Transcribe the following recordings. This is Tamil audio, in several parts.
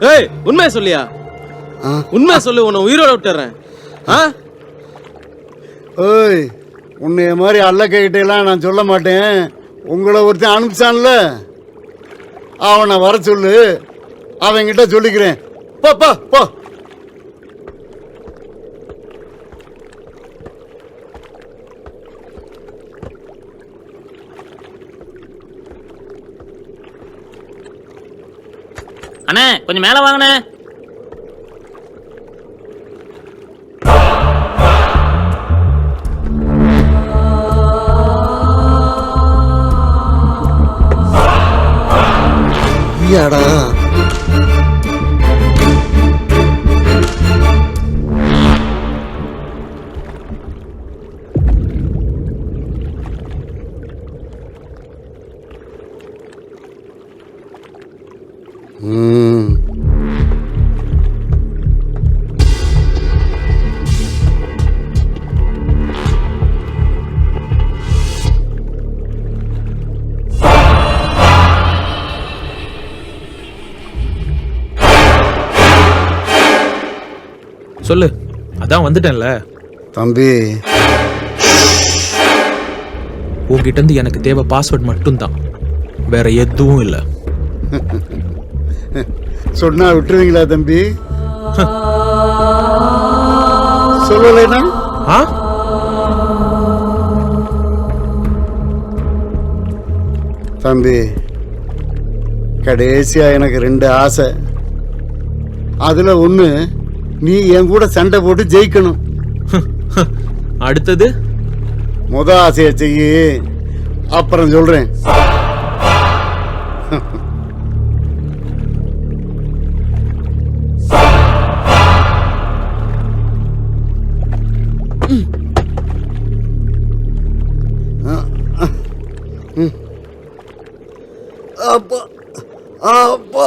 ஏய் உண்மையை சொல்லியா? உண்மையை சொல்லு உன்னை உயிரோட விட்டுறேன். ஆ? ஏய் உன்னைய மாதிரி அல்லக்கைகிட்ட எல்லாம் நான் சொல்ல மாட்டேன். உங்களை ஒருத்தன் அனுப்பிச்சான்ல. அவனை வர சொல்லு. அவன்கிட்ட சொல்லிக்கிறேன். போ போ. அண்ணே கொஞ்சம் மேலே வாங்கண்ணே. Yeah, சொல்லு. அதான் வந்துட்டேன்ல. தம்பி. உன்கிட்ட இருந்து எனக்கு தேவை பாஸ்வேர்ட் மட்டும்தான். வேற எதுவும் இல்லை. சொன்னா விட்டுருவீங்களா தம்பி? சொல்லலைன்னா? ஆ? தம்பி கடைசியா எனக்கு ரெண்டு ஆசை. அதுல ஒண்ணு நீ என் கூட சண்டை போட்டு ஜெயிக்கணும். அடுத்தது? முத ஆசையை செய்யி அப்புறம் சொல்றேன். அப்பா அப்பா.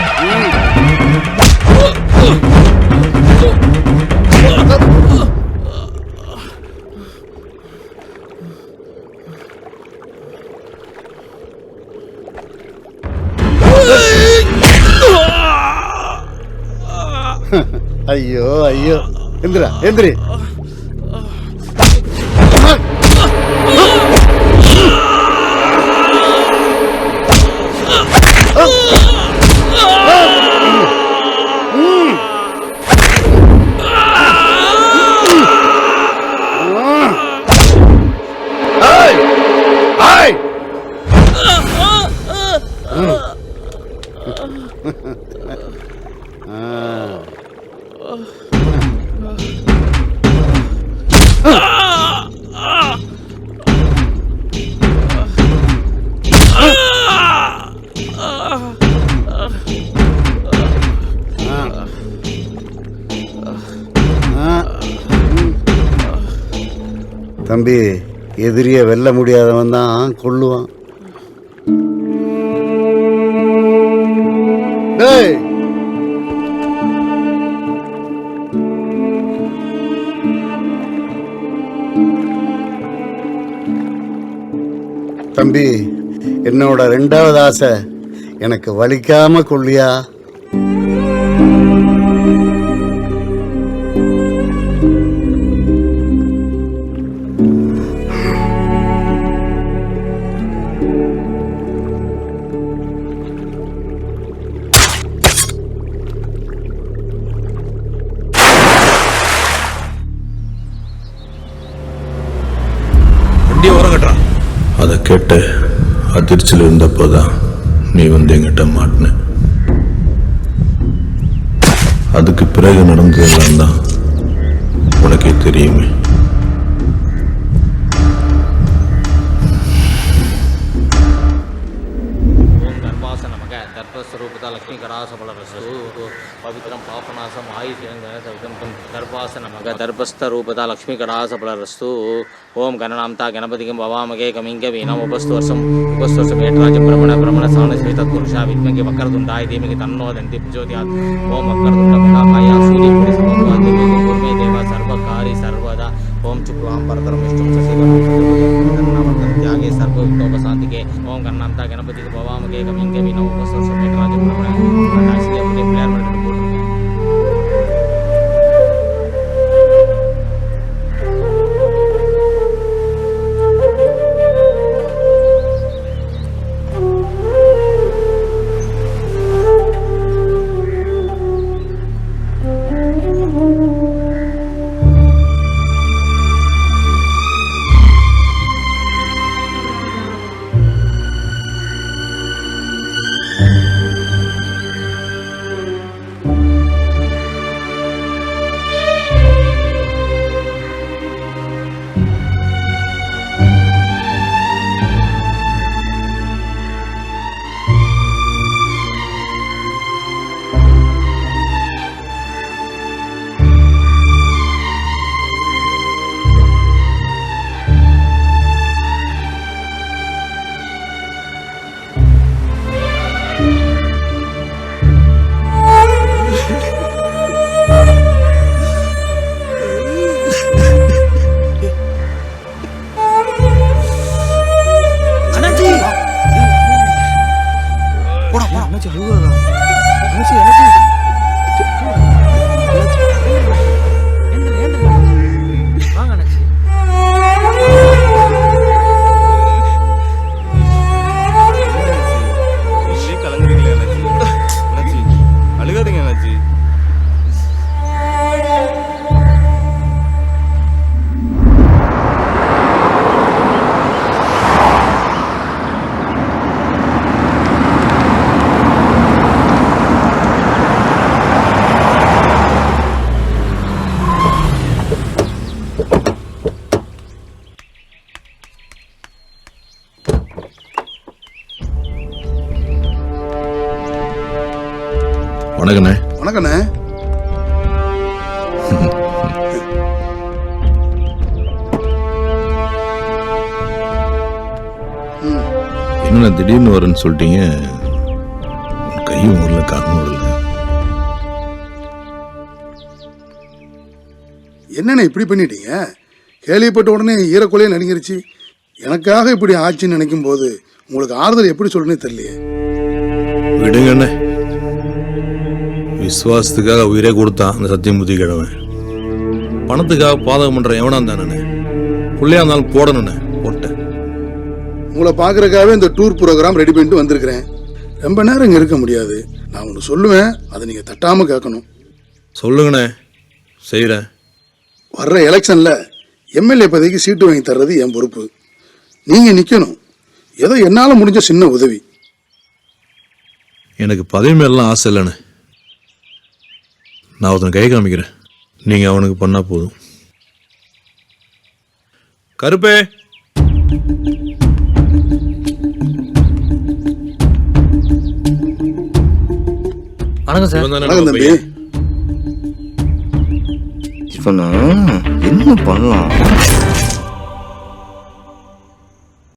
ஐயோ ஐயோ. எந்திரா எந்திரி. தம்பி எதிரியை வெல்ல முடியாதவன் தான் கொள்ளுவான் டேய்! தம்பி என்னோட ரெண்டாவது ஆசை எனக்கு வலிக்காம கொள்ளியா அதிர்ச்சியில் இருந்தப்போ தான் நீ வந்து எங்கிட்ட மாட்டின. அதுக்கு பிறகு நடந்ததெல்லாம் தான் உனக்கே தெரியுமே. स्वरूप पवित्रं पापनाशं आयुष्यं दर्भासन मग दर्भस्थरूपता लक्ष्मीकटासफलरस्तु ओम गणनामता गणपतिं भवामगे कमिं कवीनाम् उपस्तोर्षम् उपस्तोर्षम् एटराजं भ्रमण भ्रमणस्थानश्री तत्पुरुषा विद्मगे वक्रतुण्डाय धीमहि तन्नो दन्ति प्रचोदयात् ओम वक्रतुण्डमुखापाया सूर्यपुरिसमो సర్వకారి సర్వదా ఓం శుక్లాం పరతరం విష్ణుం శశివర్ణం త్యాగే సర్వ విఘ్నోపశాంతికే ఓం గణనంతా గణపతికి భవామగే కమింగ వీణం ఉపస్తు వర్షం ఏటరాజ భ్రమణ நாசிலே அப்படியே வணக்கண்ணே. வணக்கண்ணே. என்னண்ணா திடீர்னு வரேன்னு சொல்லிட்டீங்க? கையும் ஊரில் காரணம் வரல என்னண்ணே இப்படி பண்ணிட்டீங்க? கேள்விப்பட்ட உடனே ஈரக்குலையே நடுங்கிருச்சு. எனக்காக இப்படி ஆச்சுன்னு நினைக்கும் போது உங்களுக்கு ஆறுதல் எப்படி சொல்லணும்னே தெரியலையே. விடுங்கண்ணே. விசுவாசத்துக்காக உயிரே கொடுத்தான் அந்த சத்தியமூர்த்தி கிழவன். பணத்துக்காக பாதகம் பண்ற எவனா தானே புள்ளையா இருந்தாலும் போடணுண்ணே போட்டேன். உங்களை பார்க்கறதுக்காகவே இந்த டூர் ப்ரோக்ராம் ரெடி பண்ணிட்டு வந்திருக்கிறேன். ரொம்ப நேரம் இங்கே இருக்க முடியாது. நான் ஒன்று சொல்லுவேன் அதை நீங்கள் தட்டாமல் கேட்கணும். சொல்லுங்கண்ணே. செய்கிறேன் வர்ற எலெக்ஷனில் எம்எல்ஏ பதவிக்கு சீட்டு வாங்கி தர்றது என் பொறுப்பு. நீங்கள் நிற்கணும் ஏதோ என்னால் முடிஞ்ச சின்ன உதவி. எனக்கு பதவி மேலாம் ஆசை இல்லைண்ணே. நான் ஒருத்தன் கை காமிக்கிறேன். நீங்கள் அவனுக்கு பண்ணால் போதும். கருப்பே! வணக்கம் சார். வணக்கம் தம்பி? இப்போ நான் என்ன பண்ணலாம்?